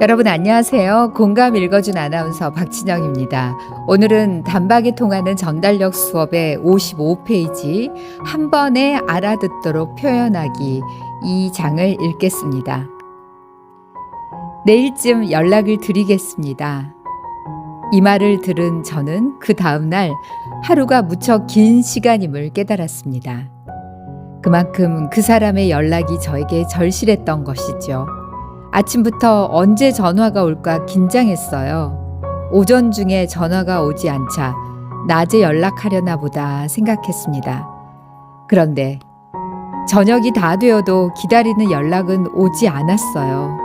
여러분 안녕하세요. 공감 읽어준 아나운서 박진영입니다. 오늘은 단박에 통하는 전달력 수업의 55페이지 한 번에 알아듣도록 표현하기 이 장을 읽겠습니다. 내일쯤 연락을 드리겠습니다. 이 말을 들은 저는 그 다음날 하루가 무척 긴 시간임을 깨달았습니다. 그만큼 그 사람의 연락이 저에게 절실했던 것이죠. 아침부터 언제 전화가 올까 긴장했어요. 오전 중에 전화가 오지 않자 낮에 연락하려나 보다 생각했습니다. 그런데 저녁이 다 되어도 기다리는 연락은 오지 않았어요.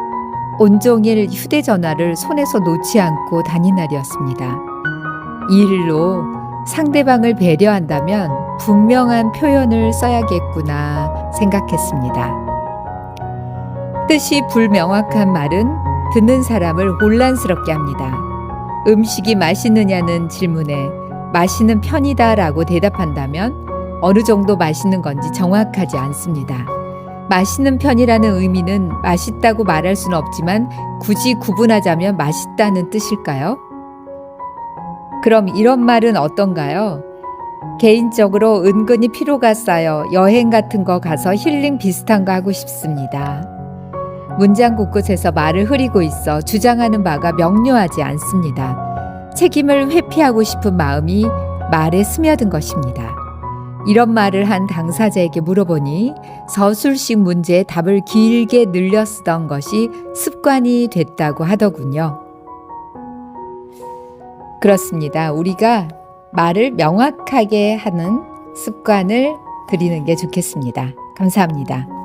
온종일 휴대전화를 손에서 놓지 않고 다닌 날이었습니다. 이 일로 상대방을 배려한다면 분명한 표현을 써야겠구나 생각했습니다. 뜻이 불명확한 말은 듣는 사람을 혼란스럽게 합니다. 음식이 맛있느냐는 질문에 맛있는 편이다 라고 대답한다면 어느 정도 맛있는 건지 정확하지 않습니다. 맛있는 편이라는 의미는 맛있다고 말할 수는 없지만 굳이 구분하자면 맛있다는 뜻일까요? 그럼 이런 말은 어떤가요? 개인적으로 은근히 피로가 쌓여 여행 같은 거 가서 힐링 비슷한 거 하고 싶습니다. 문장 곳곳에서 말을 흐리고 있어 주장하는 바가 명료하지 않습니다. 책임을 회피하고 싶은 마음이 말에 스며든 것입니다. 이런 말을 한 당사자에게 물어보니 서술식 문제에 답을 길게 늘려 쓰던 것이 습관이 됐다고 하더군요. 그렇습니다. 우리가 말을 명확하게 하는 습관을 들이는 게 좋겠습니다. 감사합니다.